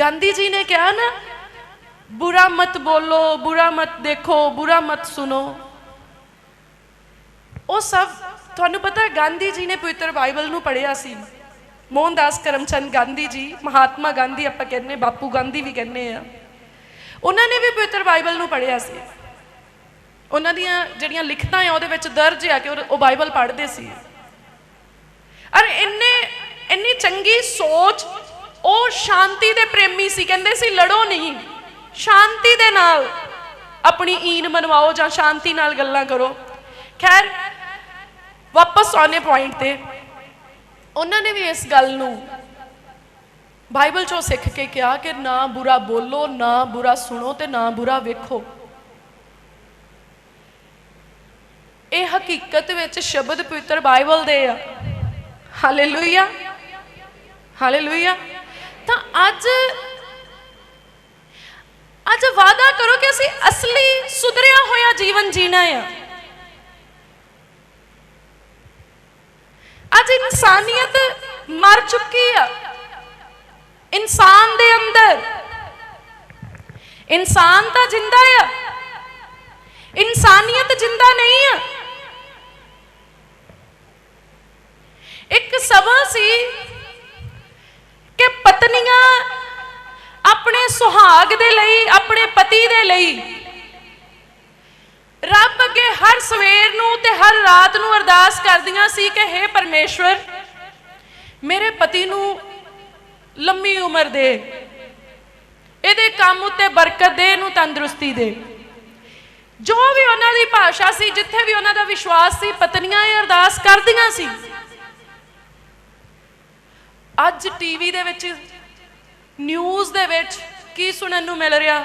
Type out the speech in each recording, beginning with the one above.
ਗਾਂਧੀ ਜੀ ਨੇ ਕਿਹਾ ਨਾ, ਬੁਰਾ ਮਤ ਬੋਲੋ, ਬੁਰਾ ਮਤ ਦੇਖੋ, ਬੁਰਾ ਮਤ ਸੁਨੋ ਉਹ ਸਭ, ਤੁਹਾਨੂੰ ਪਤਾ ਗਾਂਧੀ ਜੀ ਨੇ ਪਵਿੱਤਰ ਬਾਈਬਲ ਨੂੰ ਪੜ੍ਹਿਆ ਸੀ। ਮੋਹਨਦਾਸ ਕਰਮਚੰਦ ਗਾਂਧੀ ਜੀ, ਮਹਾਤਮਾ ਗਾਂਧੀ ਆਪਾਂ ਕਹਿੰਦੇ, ਬਾਪੂ ਗਾਂਧੀ ਵੀ ਕਹਿੰਦੇ ਆ। ਉਹਨਾਂ ਨੇ ਵੀ ਪਵਿੱਤਰ ਬਾਈਬਲ ਨੂੰ ਪੜ੍ਹਿਆ ਸੀ। ਉਹਨਾਂ ਦੀਆਂ ਜਿਹੜੀਆਂ ਲਿਖਤਾਂ ਆ, ਉਹਦੇ ਵਿੱਚ ਦਰਜ ਆ ਕਿ ਉਹ ਉਹ ਬਾਈਬਲ ਪੜ੍ਹਦੇ ਸੀ। ਅਰ ਇੰਨੇ, ਇੰਨੀ ਚੰਗੀ ਸੋਚ ਉਹ ਸ਼ਾਂਤੀ ਦੇ ਪ੍ਰੇਮੀ ਸੀ, ਕਹਿੰਦੇ ਸੀ, ਲੜੋ ਨਹੀਂ। ਸ਼ਾਂਤੀ ਦੇ ਨਾਲ ਆਪਣੀ ਈਨ ਮਨਵਾਓ ਜਾਂ ਸ਼ਾਂਤੀ ਨਾਲ ਗੱਲਾਂ ਕਰੋ। ਖੈਰ, ਵਾਪਸ ਆਨੇ ਪੁਆਇੰਟ ਤੇ ਉਹਨਾਂ ਨੇ ਵੀ ਇਸ ਗੱਲ ਨੂੰ ਬਾਈਬਲ ਚੋਂ ਸਿੱਖ ਕੇ ਕਿਹਾ ਕਿ ਨਾ ਬੁਰਾ ਬੋਲੋ, ਨਾ ਬੁਰਾ ਸੁਣੋ ਤੇ ਨਾ ਬੁਰਾ ਵੇਖੋ। ਇਹ ਹਕੀਕਤ ਵਿੱਚ ਸ਼ਬਦ ਪਵਿੱਤਰ ਬਾਈਬਲ ਦੇ ਆ। ਹਾਲੇਲੂਇਆ ਹਾਲੇਲੂਇਆ ਤਾਂ ਅੱਜ ਅੱਜ ਵਾਦਾ ਕਰੋ ਕਿ ਅਸੀਂ ਅਸਲੀ ਸੁਧਰਿਆ ਹੋਇਆ ਜੀਵਨ ਜੀਣਾ ਆ ਅੱਜ ਇਨਸਾਨੀਅਤ ਮਰ ਚੁੱਕੀ ਆ। ਇਨਸਾਨ ਦੇ ਅੰਦਰ। ਇਨਸਾਨ ਤਾਂ ਜਿੰਦਾ ਆ। ਇਨਸਾਨੀਅਤ ਜਿੰਦਾ ਨਹੀਂ ਆ। ਇੱਕ ਸਮਾਂ ਸੀ ਕਿ ਪਤਨੀਆਂ ਆਪਣੇ ਸੁਹਾਗ ਦੇ ਲਈ, ਆਪਣੇ ਪਤੀ ਦੇ ਲਈ ਰੱਬ ਅੱਗੇ ਹਰ ਸਵੇਰ ਨੂੰ ਤੇ ਹਰ ਰਾਤ ਨੂੰ ਅਰਦਾਸ ਕਰਦੀਆਂ ਸੀ ਕਿ हे ਪਰਮੇਸ਼ਵਰ, ਮੇਰੇ ਪਤੀ ਨੂੰ ਲੰਮੀ ਉਮਰ ਦੇ, ਇਹਦੇ ਕੰਮ ਉੱਤੇ ਬਰਕਤ ਦੇ, ਇਹਨੂੰ ਤੰਦਰੁਸਤੀ ਦੇ। ਜੋ ਵੀ ਉਹਨਾਂ ਦੀ ਭਾਸ਼ਾ ਸੀ, ਜਿੱਥੇ ਵੀ ਉਹਨਾਂ ਦਾ ਵਿਸ਼ਵਾਸ ਸੀ, ਪਤਨੀਆਂ ਇਹ ਅਰਦਾਸ ਕਰਦੀਆਂ ਸੀ। ਅੱਜ ਟੀਵੀ ਦੇ ਵਿੱਚ ਨਿਊਜ਼ ਦੇ ਵਿੱਚ ਕੀ ਸੁਣਨ ਨੂੰ ਮਿਲ ਰਿਹਾ?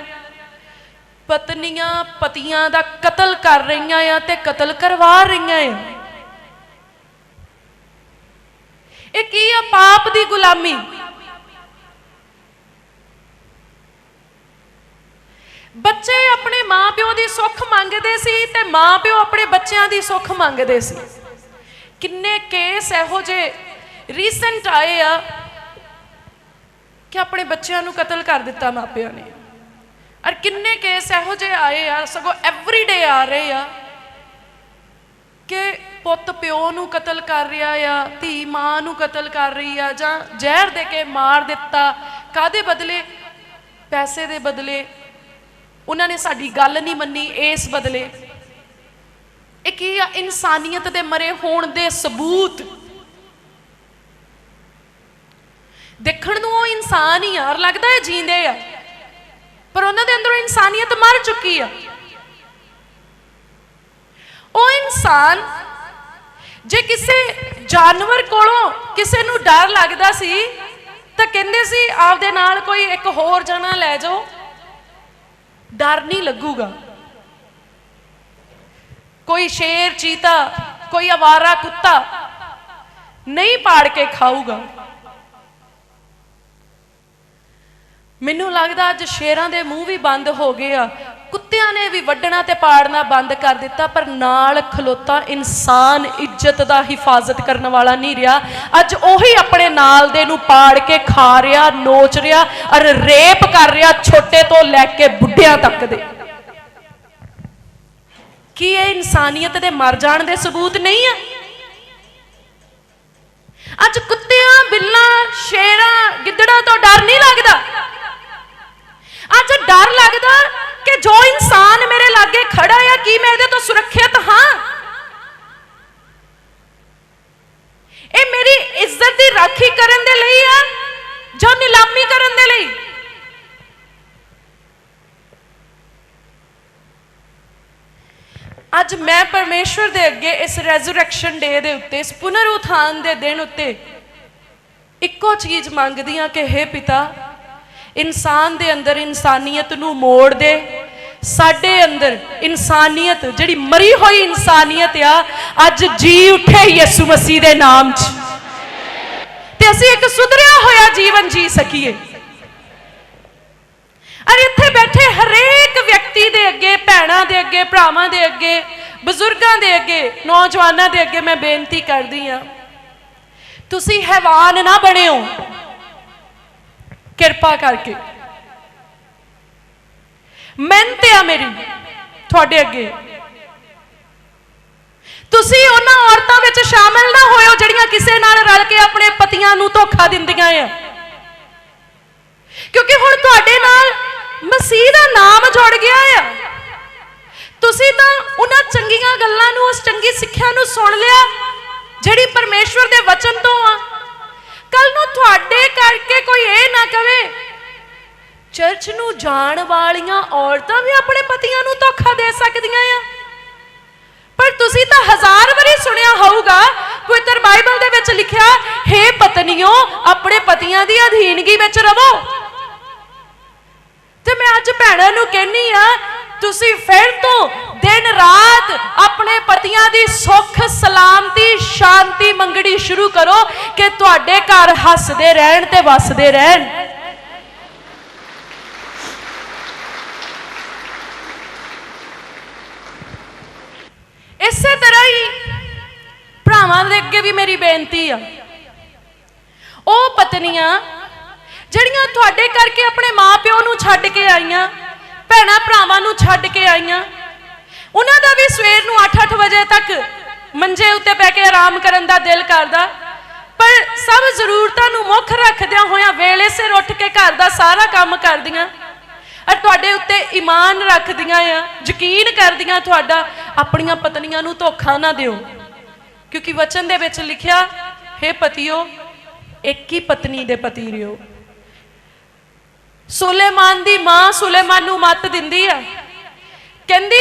ਪਤਨੀਆਂ ਪਤੀਆਂ ਦਾ ਕਤਲ ਕਰ ਰਹੀਆਂ ਆ ਤੇ ਕਤਲ ਕਰਵਾ ਰਹੀਆਂ ਆ। ਇਹ ਕੀ ਆ ਪਾਪ ਦੀ ਗੁਲਾਮੀ? ਬੱਚੇ ਆਪਣੇ ਮਾਪਿਓ ਦੀ ਸੁੱਖ ਮੰਗਦੇ ਸੀ ਤੇ ਮਾਪਿਓ ਆਪਣੇ ਬੱਚਿਆਂ ਦੀ ਸੁੱਖ ਮੰਗਦੇ ਸੀ। ਕਿੰਨੇ ਕੇਸ ਇਹੋ ਜਿਹੇ ਰੀਸੈਂਟ ਆਏ ਆ ਕਿ ਆਪਣੇ ਬੱਚਿਆਂ ਨੂੰ ਕਤਲ ਕਰ ਦਿੱਤਾ ਮਾਪਿਆਂ ਨੇ। ਔਰ ਕਿੰਨੇ ਕੇਸ ਇਹੋ ਜਿਹੇ ਆਏ ਆ, ਸਗੋਂ ਐਵਰੀਡੇ ਆ ਰਹੇ ਆ ਕਿ ਪੁੱਤ ਪਿਓ ਨੂੰ ਕਤਲ ਕਰ ਰਿਹਾ ਆ, ਧੀ ਮਾਂ ਨੂੰ ਕਤਲ ਕਰ ਰਹੀ ਆ, ਜਾਂ ਜ਼ਹਿਰ ਦੇ ਕੇ ਮਾਰ ਦਿੱਤਾ ਕਾਦੇ ਬਦਲੇ? ਪੈਸੇ ਦੇ ਬਦਲੇ। ਉਹਨਾਂ ਨੇ ਸਾਡੀ ਗੱਲ ਨਹੀਂ ਮੰਨੀ, ਇਸ ਬਦਲੇ। ਇਹ ਕੀ ਆ? ਇਨਸਾਨੀਅਤ ਦੇ ਮਰੇ ਹੋਣ ਦੇ ਸਬੂਤ। ਦੇਖਣ ਨੂੰ ਉਹ ਇਨਸਾਨ ਹੀ ਆ, ਔਰ ਲੱਗਦਾ ਹੈ ਜੀਂਦੇ ਆ। ਪਰ ਉਹਨਾਂ ਦੇ ਅੰਦਰੋਂ ਇਨਸਾਨੀਅਤ ਮਰ ਚੁੱਕੀ ਆ। ਉਹ ਇਨਸਾਨ, ਜੇ ਕਿਸੇ ਜਾਨਵਰ ਕੋਲੋਂ ਕਿਸੇ ਨੂੰ ਡਰ ਲੱਗਦਾ ਸੀ, ਤਾਂ ਕਹਿੰਦੇ ਸੀ, ਆਪਦੇ ਨਾਲ ਕੋਈ ਇੱਕ ਹੋਰ ਜਣਾ ਲੈ ਜਾਓ। ਡਰ ਨਹੀਂ ਲੱਗੂਗਾ। ਕੋਈ ਸ਼ੇਰ, ਚੀਤਾ, ਕੋਈ ਆਵਾਰਾ, ਕੁੱਤਾ ਨਹੀਂ ਪਾੜ ਕੇ ਖਾਊਗਾ। ਮੈਨੂੰ ਲੱਗਦਾ ਅੱਜ ਸ਼ੇਰਾਂ ਦੇ ਮੂੰਹ ਵੀ ਬੰਦ ਹੋ ਗਏ ਆ। ਕੁੱਤਿਆਂ ਨੇ ਵੀ ਵੱਢਣਾ ਤੇ ਪਾੜਨਾ ਬੰਦ ਕਰ ਦਿੱਤਾ, ਪਰ ਨਾਲ ਖਲੋਤਾ ਇਨਸਾਨ ਇੱਜ਼ਤ ਦਾ ਹਿਫਾਜ਼ਤ ਕਰਨ ਵਾਲਾ ਨਹੀਂ ਰਿਹਾ। ਅੱਜ ਉਹੀ ਆਪਣੇ ਨਾਲ ਦੇ ਨੂੰ ਪਾੜ ਕੇ ਖਾ ਰਿਹਾ, ਨੋਚ ਰਿਹਾ ਔਰ ਰੇਪ ਕਰ ਰਿਹਾ ਛੋਟੇ ਤੋਂ ਲੈ ਕੇ ਬੁੱਢਿਆਂ ਤੱਕ ਦੇ। ਕੀ ਇਹ ਇਨਸਾਨੀਅਤ ਦੇ ਮਰ ਜਾਣ ਦੇ ਸਬੂਤ ਨਹੀਂ ਆ? ਅੱਜ ਕੁੱਤਿਆਂ, ਬਿੱਲਾਂ, ਸ਼ੇਰਾਂ ਗਿੱਦੜਾਂ ਤੋਂ ਡਰ ਨਹੀਂ ਲੱਗਦਾ? ਅੱਜ ਡਰ ਲੱਗਦਾ ਕਿ ਜੋ ਇਨਸਾਨ ਮੇਰੇ ਲਾਗੇ ਖੜਾ ਆ, ਕੀ ਮੈਂ ਇਹਦੇ ਤੋਂ ਸੁਰੱਖਿਅਤ ਹਾਂ? ਇਹ ਮੇਰੀ ਇੱਜ਼ਤ ਦੀ ਰਾਖੀ ਕਰਨ ਦੇ ਲਈ ਆ ਜਾਂ ਨਿਲਾਮੀ ਕਰਨ ਦੇ ਲਈ? ਅੱਜ ਮੈਂ ਪਰਮੇਸ਼ਵਰ ਦੇ ਅੱਗੇ ਇਸ ਰੈਜ਼ਰੈਕਸ਼ਨ ਡੇ ਦੇ ਉੱਤੇ, ਇਸ ਪੁਨਰ ਉਥਾਨ ਦੇ ਦਿਨ ਉੱਤੇ ਇੱਕੋ ਚੀਜ਼ ਮੰਗਦੀ ਆ ਕਿ हे ਪਿਤਾ ਇਨਸਾਨ ਦੇ ਅੰਦਰ ਇਨਸਾਨੀਅਤ ਨੂੰ ਮੋੜ ਦੇ। ਸਾਡੇ ਅੰਦਰ ਇਨਸਾਨੀਅਤ, ਜਿਹੜੀ ਮਰੀ ਹੋਈ ਇਨਸਾਨੀਅਤ ਆ, ਅੱਜ ਜੀ ਉੱਠੇ ਯਿਸੂ ਮਸੀਹ ਦੇ ਨਾਮ 'ਚ। ਤੇ ਅਸੀਂ ਇੱਕ ਸੁਧਰਿਆ ਹੋਇਆ ਜੀਵਨ ਜੀ ਸਕੀਏ। ਅਰੇ ਇੱਥੇ ਬੈਠੇ ਹਰੇਕ ਵਿਅਕਤੀ ਦੇ ਅੱਗੇ, ਭੈਣਾਂ ਦੇ ਅੱਗੇ, ਭਰਾਵਾਂ ਦੇ ਅੱਗੇ, ਬਜ਼ੁਰਗਾਂ ਦੇ ਅੱਗੇ, ਨੌਜਵਾਨਾਂ ਦੇ ਅੱਗੇ ਮੈਂ ਬੇਨਤੀ ਕਰਦੀ ਆ ਤੁਸੀਂ ਹੈਵਾਨ ਨਾ ਬਣਿਓ। ਕਿਰਪਾ ਕਰਕੇ। ਮਿਹਨਤ ਆ ਮੇਰੀ ਤੁਹਾਡੇ ਅੱਗੇ। ਤੁਸੀਂ ਉਹਨਾਂ ਔਰਤਾਂ ਵਿੱਚ ਸ਼ਾਮਲ ਨਾ ਹੋਇਓ ਜਿਹੜੀਆਂ ਕਿਸੇ ਨਾਲ ਰਲ ਕੇ ਆਪਣੇ ਪਤੀਆਂ ਨੂੰ ਧੋਖਾ ਦਿੰਦੀਆਂ ਆ। ਕਿਉਂਕਿ ਹੁਣ ਤੁਹਾਡੇ ਨਾਲ ਮਸੀਹ ਦਾ ਨਾਮ ਜੁੜ ਗਿਆ ਆ। ਤੁਸੀਂ ਤਾਂ ਉਹਨਾਂ ਚੰਗੀਆਂ ਗੱਲਾਂ ਨੂੰ, ਉਸ ਚੰਗੀ ਸਿੱਖਿਆ ਨੂੰ ਸੁਣ ਲਿਆ, ਜਿਹੜੀ ਪਰਮੇਸ਼ਵਰ ਦੇ ਵਚਨ ਤੋਂ ਆ। ਕੱਲ ਨੂੰ ਤੁਹਾਡੇ ਕਰਕੇ ਕੋਈ ਇਹ ਨਾ ਕਵੇ। ਚਰਚ ਨੂੰ ਜਾਣ ਵਾਲੀਆਂ ਔਰਤਾਂ ਵੀ ਆਪਣੇ ਪਤੀਆਂ ਨੂੰ ਧੋਖਾ ਦੇ ਸਕਦੀਆਂ ਆ। ਪਰ ਤੁਸੀਂ ਤਾਂ ਹਜ਼ਾਰ ਵਾਰੀ ਸੁਣਿਆ ਹੋਊਗਾ ਪਵਿੱਤਰ ਬਾਈਬਲ ਦੇ ਵਿੱਚ ਲਿਖਿਆ, ਹੈ ਪਤਨੀਓ, ਆਪਣੇ ਪਤੀਆਂ ਦੀ ਅਧੀਨਗੀ ਵਿੱਚ ਰਵੋ। ਤੇ ਮੈਂ ਅੱਜ ਭੈਣਾਂ ਨੂੰ ਕਹਿੰਨੀ ਆ, ਤੁਸੀਂ ਫਿਰ ਤੋਂ ਦਿਨ ਰਾਤ ਆਪਣੇ ਪਤੀਆਂ ਦੀ ਸੁੱਖ, ਸਲਾਮਤੀ, ਸ਼ਾਂਤੀ ਮੰਗਣੀ ਸ਼ੁਰੂ ਕਰੋ ਕਿ ਤੁਹਾਡੇ ਘਰ ਹੱਸਦੇ ਰਹਿਣ ਤੇ ਵਸਦੇ ਰਹਿਣ। ਇਸੇ ਤਰ੍ਹਾਂ ਹੀ ਭਰਾਵਾਂ ਦੇ ਅੱਗੇ ਵੀ ਮੇਰੀ ਬੇਨਤੀ ਆ। ਉਹ ਪਤਨੀਆਂ ਜਿਹੜੀਆਂ ਤੁਹਾਡੇ ਕਰਕੇ ਆਪਣੇ ਮਾਪਿਓ ਨੂੰ ਛੱਡ ਕੇ ਆਈਆਂ ਭੈਣਾਂ ਭਰਾਵਾਂ ਨੂੰ ਛੱਡ ਕੇ ਆਈਆਂ ਉਹਨਾਂ ਦਾ ਵੀ ਸਵੇਰ ਨੂੰ 8-8 ਵਜੇ ਤੱਕ ਮੰਜੇ ਉੱਤੇ ਬੈ ਕੇ ਆਰਾਮ ਕਰਨ ਦਾ ਦਿਲ ਕਰਦਾ। ਪਰ ਸਭ ਜ਼ਰੂਰਤਾਂ ਨੂੰ ਮੁੱਖ ਰੱਖਦਿਆਂ ਹੋਇਆਂ ਵੇਲੇ ਸਿਰ ਉੱਠ ਕੇ ਘਰ ਦਾ ਸਾਰਾ ਕੰਮ ਕਰਦੀਆਂ। ਔਰ ਤੁਹਾਡੇ ਉੱਤੇ ਈਮਾਨ ਰੱਖਦੀਆਂ ਆ, ਯਕੀਨ ਕਰਦੀਆਂ ਤੁਹਾਡਾ, ਆਪਣੀਆਂ ਪਤਨੀਆਂ ਨੂੰ ਧੋਖਾ ਨਾ ਦਿਓ। ਕਿਉਂਕਿ ਵਚਨ ਦੇ ਵਿੱਚ ਲਿਖਿਆ, ਹੈ ਪਤਿਓ, ਇੱਕ ਹੀ ਪਤਨੀ ਦੇ ਪਤੀ ਰਿਓ। ਸੁਲੇਮਾਨ ਦੀ ਮਾਂ ਸੁਲੇਮਾਨ ਨੂੰ ਮੱਤ ਦਿੰਦੀ ਆ। ਕਹਿੰਦੀ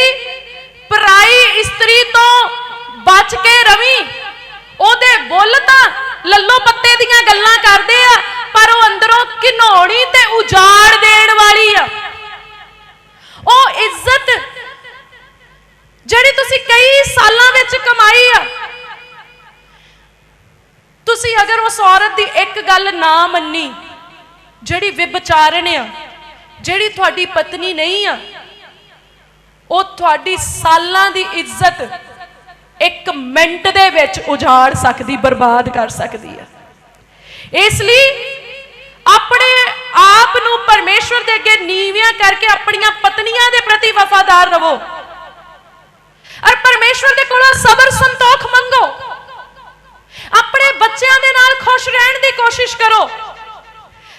ਪਰਾਈ ਇਸਤਰੀ ਤੋਂ ਬਚ ਕੇ ਰਵੀ। ਉਹਦੇ ਬੁੱਲ ਤਾਂ ਲੱਲੋ ਪੱਤੇ ਦੀਆਂ ਗੱਲਾਂ ਕਰਦੇ ਆ, ਪਰ ਉਹ ਅੰਦਰੋਂ ਘਿਨੌਣੀ ਤੇ ਉਜਾੜ ਦੇਣ ਵਾਲੀ ਆ। ਉਹ ਇੱਜ਼ਤ ਜਿਹੜੀ ਤੁਸੀਂ ਕਈ ਸਾਲਾਂ ਵਿੱਚ ਕਮਾਈ ਆ। ਤੁਸੀਂ ਅਗਰ ਉਸ ਔਰਤ ਦੀ ਇੱਕ ਗੱਲ ਨਾ ਮੰਨੀ, ਜਿਹੜੀ ਵਿਭਚਾਰਨ ਆ, ਜਿਹੜੀ ਤੁਹਾਡੀ ਪਤਨੀ ਨਹੀਂ ਆ ਉਹ ਤੁਹਾਡੀ ਸਾਲਾਂ ਦੀ ਇੱਜ਼ਤ ਇੱਕ ਮਿੰਟ ਦੇ ਵਿੱਚ ਉਜਾੜ ਸਕਦੀ, ਬਰਬਾਦ ਕਰ ਸਕਦੀ ਹੈ। ਇਸ ਲਈ ਆਪਣੇ ਆਪ ਨੂੰ ਪਰਮੇਸ਼ਵਰ ਦੇ ਅੱਗੇ ਨੀਵਿਆਂ ਕਰਕੇ ਆਪਣੀਆਂ ਪਤਨੀਆਂ ਦੇ ਪ੍ਰਤੀ ਵਫਾਦਾਰ ਰਹੋ। ਔਰ ਪਰਮੇਸ਼ਵਰ ਦੇ ਕੋਲੋਂ ਸਬਰ, ਸੰਤੋਖ ਮੰਗੋ। ਆਪਣੇ ਬੱਚਿਆਂ ਦੇ ਨਾਲ ਖੁਸ਼ ਰਹਿਣ ਦੀ ਕੋਸ਼ਿਸ਼ ਕਰੋ।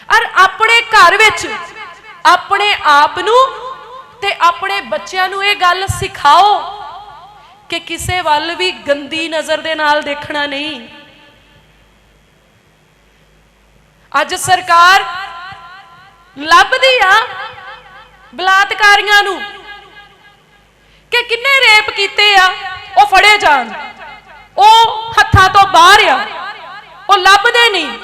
ਔਰ ਆਪਣੇ ਘਰ ਵਿੱਚ ਆਪਣੇ ਆਪ ਨੂੰ ਤੇ ਆਪਣੇ ਬੱਚਿਆਂ ਨੂੰ ਇਹ ਗੱਲ ਸਿਖਾਓ ਕਿ ਕਿਸੇ ਵੱਲ ਵੀ ਗੰਦੀ ਨਜ਼ਰ ਦੇ ਨਾਲ ਦੇਖਣਾ ਨਹੀਂ। ਅੱਜ ਸਰਕਾਰ ਲੱਭਦੀ ਆ ਬਲਾਤਕਾਰੀਆਂ ਨੂੰ ਕਿ ਕਿੰਨੇ ਰੇਪ ਕੀਤੇ ਆ, ਉਹ ਫੜੇ ਜਾਣ। ਉਹ ਹੱਥਾਂ ਤੋਂ ਬਾਹਰ ਆ, ਉਹ ਲੱਭਦੇ ਨਹੀਂ।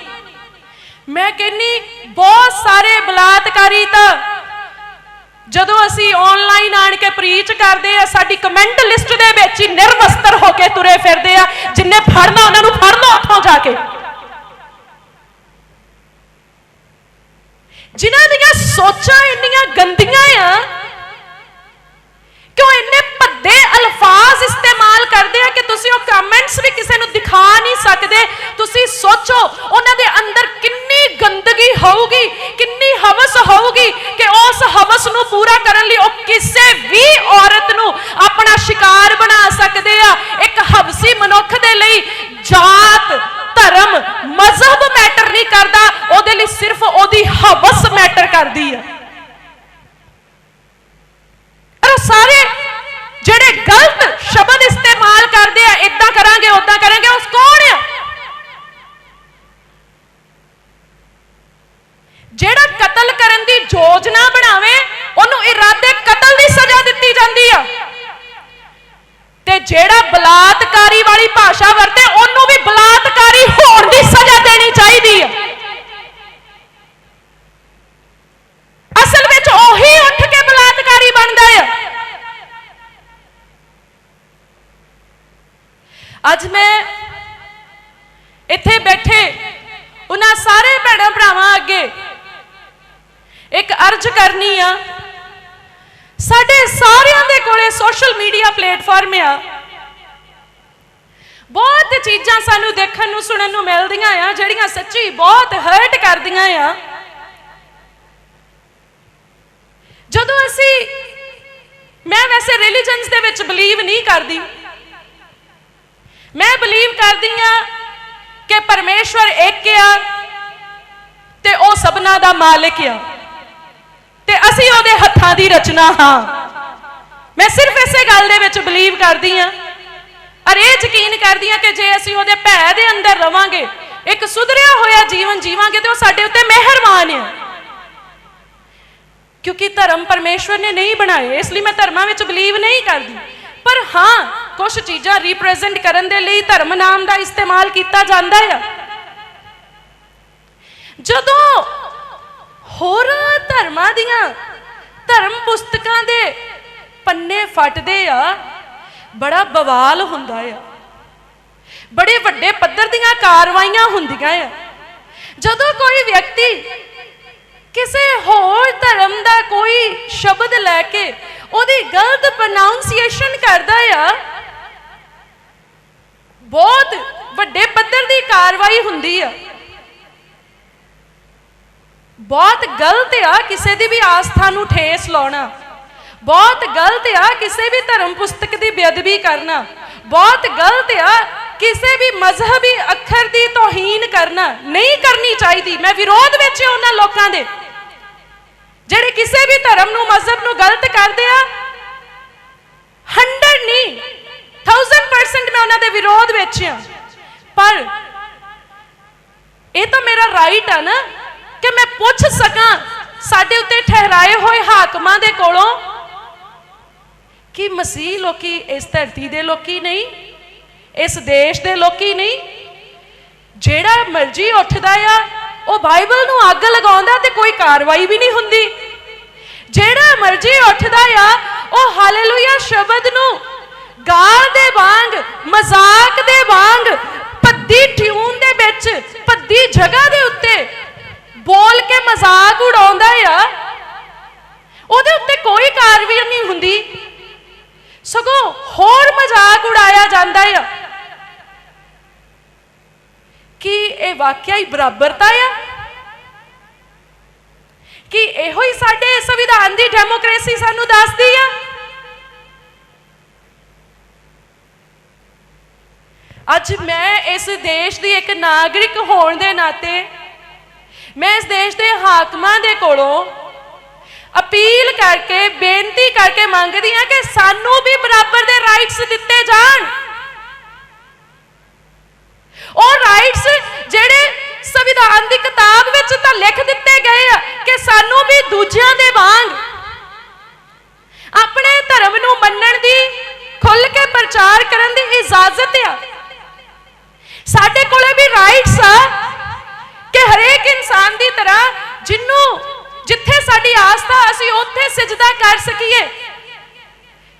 ਮੈਂ ਕਹਿੰਨੀ ਬਹੁਤ ਸਾਰੇ ਬਲਾਤਕਾਰੀ ਤਾਂ ਜਦੋਂ ਅਸੀਂ ਆਨਲਾਈਨ ਆਣ ਕੇ ਪ੍ਰੀਚ ਕਰਦੇ ਆ, ਸਾਡੀ ਕਮੈਂਟ ਲਿਸਟ ਦੇ ਵਿੱਚ ਹੀ ਨਿਰਵਸਤਰ ਹੋ ਕੇ ਤੁਰੇ ਫਿਰਦੇ ਆ, ਜਿੰਨੇ ਫੜਨਾ ਉਹਨਾਂ ਨੂੰ ਫੜ ਲਓ ਉੱਥੋਂ ਜਾ ਕੇ। ਜਿਨ੍ਹਾਂ ਦੀਆਂ ਸੋਚਾਂ ਇੰਨੀਆਂ ਗੰਦੀਆਂ ਆ ਉਹ ਇੰਨੇ ਭੱਦੇ ਅਲਫਾਜ਼ ਇਸਤੇਮਾਲ ਕਰਦੇ ਆ ਕਿ ਤੁਸੀਂ ਉਹ ਕਮੈਂਟਸ ਵੀ ਕਿਸੇ ਨੂੰ ਦਿਖਾ ਨਹੀਂ ਸਕਦੇ? ਤੁਸੀਂ ਸੋਚੋ, ਉਹਨਾਂ ਦੇ ਅੰਦਰ ਕਿੰਨੀ ਗੰਦਗੀ ਹੋਊਗੀ, ਕਿੰਨੀ ਹਵਸ ਹੋਊਗੀ ਕਿ ਉਸ ਹਵਸ ਨੂੰ ਪੂਰਾ ਕਰਨ ਲਈ ਉਹ ਕਿਸੇ ਵੀ ਔਰਤ ਨੂੰ ਆਪਣਾ ਸ਼ਿਕਾਰ ਬਣਾ ਸਕਦੇ ਆ। ਇੱਕ ਹਵਸੀ ਮਨੁੱਖ ਦੇ ਲਈ ਜਾਤ, ਧਰਮ, ਮਜ਼ਹਬ ਮੈਟਰ ਨਹੀਂ ਕਰਦਾ, ਉਹਦੇ ਲਈ ਸਿਰਫ ਉਹਦੀ ਹਵਸ ਮੈਟਰ ਕਰਦੀ ਆ ਔਰ ਸਾਰੇ ਜਿਹੜੇ ਗਲਤ ਸ਼ਬਦ ਇਸਤੇਮਾਲ ਕਰਦੇ ਆ ਇਦਾਂ ਕਰਾਂਗੇ ਉਦਾਂ ਕਰਾਂਗੇ ਉਸ ਕੌਣ ਆ ਜਿਹੜਾ ਕਤਲ ਕਰਨ ਦੀ ਯੋਜਨਾ ਬਣਾਵੇ ਉਹਨੂੰ ਇਰਾਦੇ ਕਤਲ ਦੀ ਸਜ਼ਾ ਦਿੱਤੀ ਜਾਂਦੀ ਆ ਤੇ ਜਿਹੜਾ ਬਲਾਤਕਾਰੀ ਵਾਲੀ ਭਾਸ਼ਾ ਵਰਤੇ ਉਹਨੂੰ ਵੀ ਬਲਾਤਕਾਰੀ ਹੋਣ ਦੀ ਸਜ਼ਾ ਦੇਣੀ ਚਾਹੀਦੀ ਆ ਅਸਲ ਵਿੱਚ ਉਹੀ ਉੱਠ ਕੇ ਬਲਾਤਕਾਰੀ ਬਣਦਾ ਆ ਅੱਜ ਮੈਂ ਇੱਥੇ ਬੈਠੇ ਉਹਨਾਂ ਸਾਰੇ ਭੈਣਾਂ ਭਰਾਵਾਂ ਅੱਗੇ ਇੱਕ ਅਰਜ਼ ਕਰਨੀ ਆ। ਸਾਡੇ ਸਾਰਿਆਂ ਦੇ ਕੋਲੇ ਸੋਸ਼ਲ ਮੀਡੀਆ ਪਲੇਟਫਾਰਮ ਆ। ਬਹੁਤ ਚੀਜ਼ਾਂ ਸਾਨੂੰ ਦੇਖਣ ਨੂੰ, ਸੁਣਨ ਨੂੰ ਮਿਲਦੀਆਂ ਆ, ਜਿਹੜੀਆਂ ਸੱਚੀ ਬਹੁਤ ਹਰਟ ਕਰਦੀਆਂ ਆ। ਜਦੋਂ ਅਸੀਂ ਮੈਂ ਵੈਸੇ ਰਿਲੀਜਨਸ ਦੇ ਵਿੱਚ ਬਲੀਵ ਨਹੀਂ ਕਰਦੀ। ਮੈਂ ਬਲੀਵ ਕਰਦੀ ਆ ਕਿ ਪਰਮੇਸ਼ਵਰ ਇੱਕ ਆ ਤੇ ਉਹ ਸਭਨਾ ਦਾ ਮਾਲਿਕ ਆ। ਤੇ ਅਸੀਂ ਉਹਦੇ ਹੱਥਾਂ ਦੀ ਰਚਨਾ ਹਾਂ। ਮੈਂ ਸਿਰਫ ਇਸੇ ਗੱਲ ਦੇ ਵਿੱਚ ਬਲੀਵ ਕਰਦੀ ਆ ਅਰ ਇਹ ਯਕੀਨ ਕਰਦੀ ਆ ਕਿ ਜੇ ਅਸੀਂ ਉਹਦੇ ਭੈ ਦੇ ਅੰਦਰ ਰਵਾਂਗੇ, ਇੱਕ ਸੁਧਰਿਆ ਹੋਇਆ ਜੀਵਨ ਜੀਵਾਂਗੇ ਤੇ ਉਹ ਸਾਡੇ ਉੱਤੇ ਮਿਹਰਬਾਨ ਆ। ਕਿਉਂਕਿ ਧਰਮ ਪਰਮੇਸ਼ਵਰ ਨੇ ਨਹੀਂ ਬਣਾਏ, ਇਸ ਲਈ ਮੈਂ ਧਰਮਾਂ ਵਿੱਚ ਬਲੀਵ ਨਹੀਂ ਕਰਦੀ। ਪਰ ਹਾਂ ਕੁਝ ਚੀਜ਼ਾਂ ਰਿਪਰੈਜ਼ੈਂਟ ਕਰਨ ਦੇ ਲਈ ਧਰਮ ਨਾਮ ਦਾ ਇਸਤੇਮਾਲ ਕੀਤਾ ਜਾਂਦਾ ਆ। ਜਦੋਂ ਹੋਰ ਧਰਮਾਂ ਦੀਆਂ ਧਰਮ ਪੁਸਤਕਾਂ ਦੇ ਪੰਨੇ ਫਟਦੇ ਆ, ਬੜਾ ਬਵਾਲ ਹੁੰਦਾ ਆ। ਬੜੇ ਵੱਡੇ ਪੱਧਰ ਦੀਆਂ ਕਾਰਵਾਈਆਂ ਹੁੰਦੀਆਂ ਆ। ਜਦੋਂ ਕੋਈ ਵਿਅਕਤੀ ਕਿਸੇ ਹੋਰ ਧਰਮ ਦਾ ਕੋਈ ਸ਼ਬਦ ਲੈ ਕੇ ਉਹਦੀ ਗਲਤ ਪ੍ਰੋਨਾਂਸੀਏਸ਼ਨ ਕਰਦਾ ਆ ਬਹੁਤ ਵੱਡੇ ਪੱਧਰ ਦੀ ਕਾਰਵਾਈ ਹੁੰਦੀ ਆ। ਬਹੁਤ ਗਲਤ ਆ ਕਿਸੇ ਦੀ ਵੀ ਆਸਥਾ ਨੂੰ ਠੇਸ ਲਾਉਣਾ। ਬਹੁਤ ਗਲਤ ਆ ਕਿਸੇ ਵੀ ਧਰਮ ਪੁਸਤਕ ਦੀ ਬੇਅਦਬੀ ਕਰਨਾ। ਬਹੁਤ ਗਲਤ ਆ ਕਿਸੇ ਵੀ ਮਜ਼ਹਬੀ ਅੱਖਰ ਦੀ ਤੋਹੀਨ ਕਰਨਾ। ਨਹੀਂ ਕਰਨੀ ਚਾਹੀਦੀ। ਮੈਂ ਵਿਰੋਧ ਵਿੱਚ ਹਾਂ ਉਹਨਾਂ ਲੋਕਾਂ ਦੇ। ਜਿਹੜੇ ਕਿਸੇ ਵੀ ਧਰਮ ਨੂੰ, ਮਜ਼ਹਬ ਨੂੰ ਗਲਤ ਕਰਦੇ ਆ 100 ਨਹੀਂ। 1000% ਮੈਂ ਉਹਨਾਂ ਦੇ ਵਿਰੋਧ ਵਿੱਚ ਹਾਂ। ਪਰ ਇਹ ਤਾਂ ਮੇਰਾ ਰਾਈਟ ਆ ਨਾ ਕਿ ਮੈਂ ਪੁੱਛ ਸਕਾਂ ਸਾਡੇ ਉੱਤੇ ਠਹਿਰਾਏ ਹੋਏ ਹਾਕਮਾਂ ਦੇ ਕੋਲੋਂ ਕਿ ਮਸੀਹ ਲੋਕੀ ਇਸ ਧਰਤੀ ਦੇ ਲੋਕੀ ਨਹੀਂ, ਇਸ ਦੇਸ਼ ਦੇ ਲੋਕੀ ਨਹੀਂ। ਜਿਹੜਾ ਮਰਜ਼ੀ ਉੱਠਦਾ ਆ, ਉਹ ਬਾਈਬਲ ਨੂੰ ਅੱਗ ਲਗਾਉਂਦਾ ਤੇ ਕੋਈ ਕਾਰਵਾਈ ਵੀ ਨਹੀਂ ਹੁੰਦੀ। ਜਿਹੜਾ ਮਰਜ਼ੀ ਉੱਠਦਾ ਆ, ਉਹ ਹਾਲੇਲੂਇਆ ਸ਼ਬਦ ਨੂੰ ਗਾਲ ਦੇ ਵਾਂਗ, ਮਜ਼ਾਕ ਦੇ ਵਾਂਗ, ਭੱਦੀ ਟਿਊਨ ਦੇ ਵਿੱਚ, ਭੱਦੀ ਜਗ੍ਹਾ ਦੇ ਉੱਤੇ ਬੋਲ ਕੇ ਮਜ਼ਾਕ ਉਡਾਉਂਦਾ ਆ। ਉਹਦੇ ਉੱਤੇ ਕੋਈ ਕਾਰਵਾਈ ਨਹੀਂ ਹੁੰਦੀ। ਸਗੋਂ ਹੋਰ ਮਜ਼ਾਕ ਉਡਾਇਆ ਜਾਂਦਾ ਆ। ਕੀ ਇਹ ਵਾਕਿਆ ਹੀ ਬਰਾਬਰਤਾ ਆ? ਕਿ ਇਹੋ ਹੀ ਸਾਡੇ ਸੰਵਿਧਾਨ ਦੀ ਡੈਮੋਕ੍ਰੇਸੀ ਸਾਨੂੰ ਦੱਸਦੀ ਆ? ਅੱਜ ਮੈਂ ਇਸ ਦੇਸ਼ ਦੀ ਇੱਕ ਨਾਗਰਿਕ ਹੋਣ ਦੇ ਨਾਤੇ, ਮੈਂ ਇਸ ਦੇਸ਼ ਦੇ ਹਾਕਮਾਂ ਦੇ ਕੋਲੋਂ ਅਪੀਲ ਕਰਕੇ, ਬੇਨਤੀ ਕਰਕੇ ਮੰਗਦੀ ਹਾਂ ਕਿ ਸਾਨੂੰ ਵੀ ਬਰਾਬਰ ਦੇ ਰਾਈਟਸ ਦਿੱਤੇ ਜਾਣ। ਉਹ ਰਾਈਟਸ ਜਿਹੜੇ ਸੰਵਿਧਾਨ ਦੀ ਕਿਤਾਬ ਵਿੱਚ ਤਾਂ ਲਿਖ ਦਿੱਤੇ ਗਏ ਆ ਕਿ ਸਾਨੂੰ ਵੀ ਦੂਜਿਆਂ ਦੇ ਵਾਂਗ ਆਪਣੇ ਧਰਮ ਨੂੰ ਮੰਨਣ ਦੀ ਖੁੱਲ ਕੇ ਪ੍ਰਚਾਰ ਕਰਨ ਦੀ ਇਜਾਜ਼ਤ ਆ। ਸਾਡੇ ਕੋਲੇ ਵੀ ਰਾਈਟਸ ਆ ਕਿ ਹਰੇਕ ਇਨਸਾਨ ਦੀ ਤਰ੍ਹਾਂ ਜਿੰਨੂੰ ਜਿੱਥੇ ਸਾਡੀ ਆਸਥਾ ਅਸੀਂ ਉੱਥੇ ਸਜਦਾ ਕਰ ਸਕੀਏ।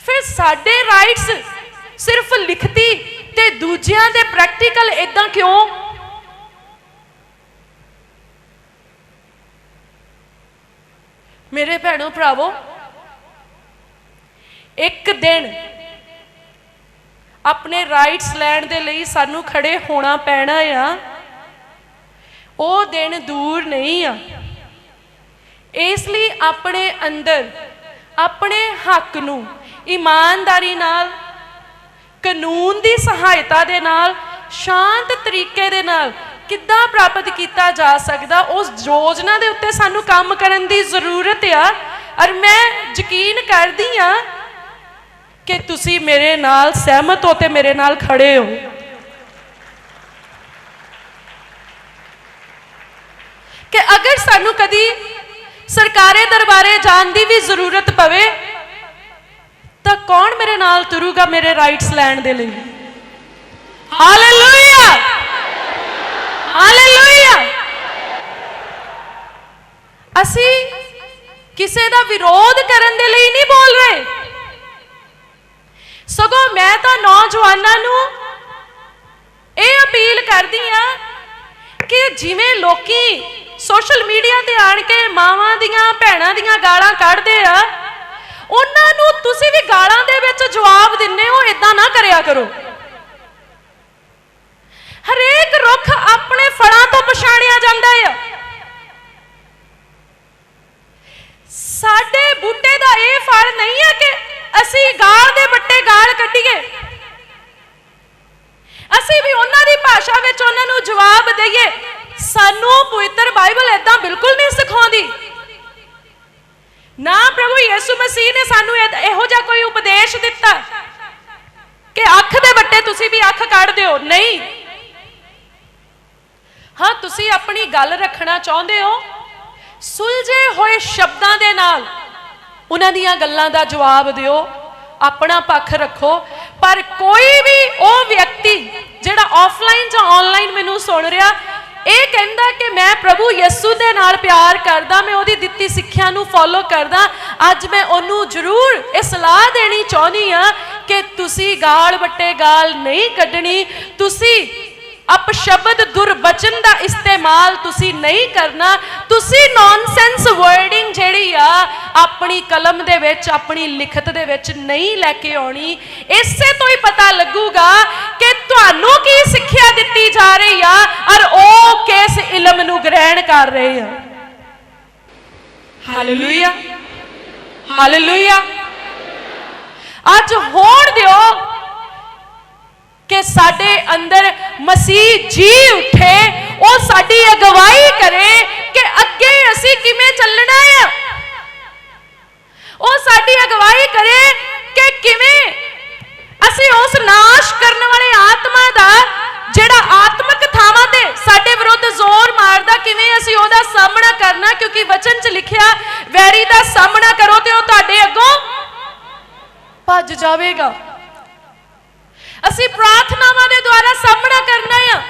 ਫਿਰ ਸਾਡੇ ਰਾਈਟਸ ਸਿਰਫ ਲਿਖਤੀ ਤੇ ਦੂਜਿਆਂ ਦੇ ਪ੍ਰੈਕਟੀਕਲ ਇਦਾਂ ਕਿਉਂ? ਮੇਰੇ ਭੈਣੋ ਭਰਾਵੋ, ਇੱਕ ਦਿਨ ਆਪਣੇ ਰਾਈਟਸ ਲੈਣ ਦੇ ਲਈ ਸਾਨੂੰ ਖੜੇ ਹੋਣਾ ਪੈਣਾ ਆ। ਉਹ ਦਿਨ ਦੂਰ ਨਹੀਂ ਆ। ਇਸ ਲਈ ਆਪਣੇ ਅੰਦਰ, ਆਪਣੇ ਹੱਕ ਨੂੰ ਇਮਾਨਦਾਰੀ ਨਾਲ, ਕਾਨੂੰਨ ਦੀ ਸਹਾਇਤਾ ਦੇ ਨਾਲ, ਸ਼ਾਂਤ ਤਰੀਕੇ ਦੇ ਨਾਲ ਕਿੱਦਾਂ ਪ੍ਰਾਪਤ ਕੀਤਾ ਜਾ ਸਕਦਾ, ਉਸ ਯੋਜਨਾ ਦੇ ਉੱਤੇ ਸਾਨੂੰ ਕੰਮ ਕਰਨ ਦੀ ਜ਼ਰੂਰਤ ਆ। ਔਰ ਮੈਂ ਯਕੀਨ ਕਰਦੀ ਆ ਕਿ ਤੁਸੀਂ ਮੇਰੇ ਨਾਲ ਸਹਿਮਤ ਹੋ ਤੇ ਮੇਰੇ ਨਾਲ ਖੜੇ ਹੋ। ਕਿ ਅਗਰ ਸਾਨੂੰ ਕਦੀ ਸਰਕਾਰੇ ਦਰਬਾਰੇ ਜਾਣ ਦੀ ਵੀ ਜ਼ਰੂਰਤ ਪਵੇ, ਤਾਂ ਕੌਣ ਮੇਰੇ ਨਾਲ ਤੁਰੂਗਾ ਮੇਰੇ ਰਾਈਟਸ ਲੈਣ ਦੇ ਲਈ? ਹਾਲੇਲੂਇਆ ਹਾਲੇਲੂਇਆ ਅਸੀਂ ਕਿਸੇ ਦਾ ਵਿਰੋਧ ਕਰਨ ਦੇ ਲਈ ਨਹੀਂ ਬੋਲ ਰਹੇ। ਸਗੋਂ ਮੈਂ ਤਾਂ ਨੌਜਵਾਨਾਂ ਨੂੰ ਇਹ ਅਪੀਲ ਕਰਦੀ ਆ ਕਿ ਜਿਵੇਂ ਲੋਕੀ ਸੋਸ਼ਲ ਮੀਡੀਆ ਤੇ ਆਣ ਕੇ ਮਾਵਾਂ ਦੀਆਂ, ਭੈਣਾਂ ਦੀਆਂ ਗਾਲਾਂ ਕੱਢਦੇ ਆ, ਉਹਨਾਂ ਨੂੰ ਤੁਸੀਂ ਵੀ ਗਾਲਾਂ ਦੇ ਵਿੱਚ ਜਵਾਬ ਦਿੰਨੇ ਹੋ ਇਦਾਂ ਨਾ ਕਰਿਆ ਕਰੋ। ਹਰੇਕ ਰੁੱਖ ਆਪਣੇ ਫਲਾਂ ਤੋਂ ਪਛਾਣਿਆ ਜਾਂਦਾ ਆ। ਸਾਡੇ ਬੂਟੇ ਦਾ ਇਹ ਸਵਾਲ ਨਹੀਂ ਹੈ ਕਿ ਅਸੀਂ ਗਾਲ ਦੇ ਗਾਲ ਕੱਢੀਏ। ਅਸੀਂ ਵੀ ਉਹਨਾਂ ਦੀ ਭਾਸ਼ਾ ਵਿੱਚ ਉਹਨਾਂ ਨੂੰ ਜਵਾਬ ਦਈਏ। ਸਾਨੂੰ ਪਵਿੱਤਰ ਬਾਈਬਲ ਇਦਾਂ ਬਿਲਕੁਲ ਨਹੀਂ ਸਿਖਾਉਂਦੀ। ਨਾ ਪ੍ਰਭੂ ਯਿਸੂ ਮਸੀਹ ਨੇ ਸਾਨੂੰ ਇਹੋ ਜਿਹਾ ਕੋਈ ਉਪਦੇਸ਼ ਦਿੱਤਾ ਕਿ ਅੱਖ ਦੇ ਵੱਟੇ ਤੁਸੀਂ ਵੀ ਅੱਖ ਕੱਢ ਦਿਓ। ਨਹੀਂ। ਹਾਂ, ਤੁਸੀਂ ਆਪਣੀ ਗੱਲ ਰੱਖਣਾ ਚਾਹੁੰਦੇ ਹੋ? ਸੁਲਝੇ ਹੋਏ ਸ਼ਬਦਾਂ ਦੇ ਨਾਲ ਉਹਨਾਂ ਦੀਆਂ ਗੱਲਾਂ ਦਾ ਜਵਾਬ ਦਿਓ। ਆਪਣਾ ਪੱਖ ਰੱਖੋ। ਪਰ ਕੋਈ ਵੀ ਉਹ ਵਿਅਕਤੀ ਜਿਹੜਾ ਆਫਲਾਈਨ ਜਾਂ ਆਨਲਾਈਨ ਮੈਨੂੰ ਸੁਣ ਰਿਹਾ, ਇਹ ਕਹਿੰਦਾ ਕਿ ਮੈਂ ਪ੍ਰਭੂ ਯਿਸੂ ਦੇ ਨਾਲ ਪਿਆਰ ਕਰਦਾ, ਮੈਂ ਉਹਦੀ ਦਿੱਤੀ ਸਿੱਖਿਆ ਨੂੰ ਫੋਲੋ ਕਰਦਾ। ਅੱਜ ਮੈਂ ਉਹਨੂੰ ਜ਼ਰੂਰ ਇਹ ਸਲਾਹ ਦੇਣੀ ਚਾਹੁੰਦੀ ਆ ਕਿ ਤੁਸੀਂ ਗਾਲ ਵੱਟੇ ਗਾਲ ਨਹੀਂ ਕੱਢਣੀ, ਤੁਸੀਂ ਅਪਸ਼ਬਦ ਦੁਰਬਚਨ ਦਾ ਇਸਤੇਮਾਲ ਤੁਸੀਂ ਨਹੀਂ ਕਰਨਾ। ਤੁਸੀਂ ਨੌਨਸੈਂਸ ਵਰਡਿੰਗ ਜਿਹੜੀ ਆ, ਆਪਣੀ ਕਲਮ ਦੇ ਵਿੱਚ, ਆਪਣੀ ਲਿਖਤ ਦੇ ਵਿੱਚ ਨਹੀਂ ਲੈ ਕੇ ਆਉਣੀ। ਇਸੇ ਤੋਂ ਹੀ ਪਤਾ ਲੱਗੂਗਾ ਕਿ ਤੁਹਾਨੂੰ ਕੀ ਸਿੱਖਿਆ ਦਿੱਤੀ ਜਾ ਰਹੀ ਆ ਔਰ ਉਹ ਕਿਸ ਇਲਮ ਨੂੰ ਗ੍ਰਹਿਣ ਕਰ ਰਹੇ ਆ। ਹਾਲੇਲੂਇਆ ਹਾਲੇਲੂਇਆ ਅੱਜ ਹੋਣ ਦਿਓ ਕਿ ਸਾਡੇ ਅੰਦਰ ਮਸੀਹ ਜੀ ਉੱਠੇ, ਉਹ ਸਾਡੀ ਅਗਵਾਈ ਕਰੇ ਕਿ ਅੱਗੇ ਅਸੀਂ ਕਿਵੇਂ ਚੱਲਣਾ ਹੈ ਉਹ ਸਾਡੀ ਅਗਵਾਈ ਕਰੇ ਕਿ ਕਿਵੇਂ ਅਸੀਂ ਉਸ ਨਾਸ਼ ਕਰਨ ਵਾਲੇ ਆਤਮਾ ਦਾ, ਜਿਹੜਾ ਆਤਮਿਕ ਥਾਵਾਂ ਤੇ ਸਾਡੇ ਵਿਰੁੱਧ ਜ਼ੋਰ ਮਾਰਦਾ, ਕਿਵੇਂ ਅਸੀਂ ਉਹਦਾ ਸਾਹਮਣਾ ਕਰਨਾ, ਕਿਉਂਕਿ ਵਚਨ 'ਚ ਲਿਖਿਆ, ਵੈਰੀ ਦਾ ਸਾਹਮਣਾ ਕਰੋ ਤੇ ਉਹ ਤੁਹਾਡੇ ਅੱਗੋਂ ਭੱਜ ਜਾਵੇਗਾ। ਅਸੀਂ ਪ੍ਰਾਰਥਨਾਵਾਂ ਦੇ ਦੁਆਰਾ ਸਾਹਮਣਾ ਕਰਨਾ ਆ।